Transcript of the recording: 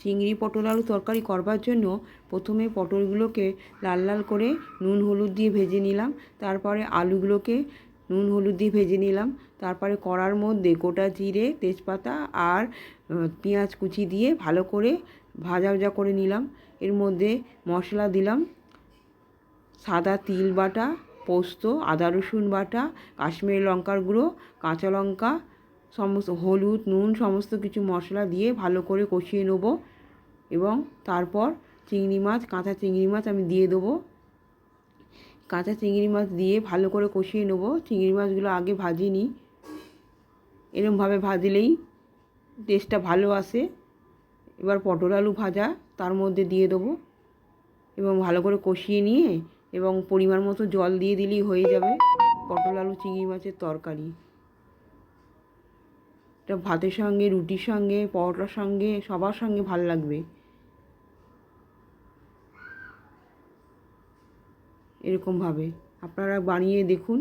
চিংড়ি, পটল, আলু তরকারি করবার জন্য প্রথমে পটলগুলোকে লাল লাল করে নুন, হলুদ দিয়ে ভেজে নিলাম। তারপরে আলুগুলোকে নুন, হলুদ দিয়ে ভেজে নিলাম। তারপরে কড়ার মধ্যে গোটা জিরে, তেজপাতা আর পেঁয়াজ কুচি দিয়ে ভালো করে ভাজা ভাজা করে নিলাম। এর মধ্যে মশলা দিলাম। সাদা তিল বাটা, পোস্ত, আদা রসুন বাটা, কাশ্মীরি লঙ্কার গুঁড়ো, কাঁচা লঙ্কা সমস্ত হলুদ, নুন, সমস্ত কিছু মশলা দিয়ে ভালো করে কষিয়ে নেব এবং তারপর চিংড়ি মাছ, কাঁচা চিংড়ি মাছ আমি দিয়ে দেবো। কাঁচা চিংড়ি মাছ দিয়ে ভালো করে কষিয়ে নেব। চিংড়ি মাছগুলো আগে ভাজি নিই এরমভাবে ভাজলেই টেস্টটা ভালো আসে। এবার পটল আলু ভাজা তার মধ্যে দিয়ে দেবো এবং ভালো করে কষিয়ে নিয়ে এবং পরিমাণ মতো জল দিয়ে দিলেই হয়ে যাবে পটল আলু, চিংড়ি মাছের তরকারি। এটা ভাতের সঙ্গে, রুটির সঙ্গে, পরোটার সঙ্গে, সবার সঙ্গে ভালো লাগবে। এরকমভাবে আপনারা বানিয়ে দেখুন।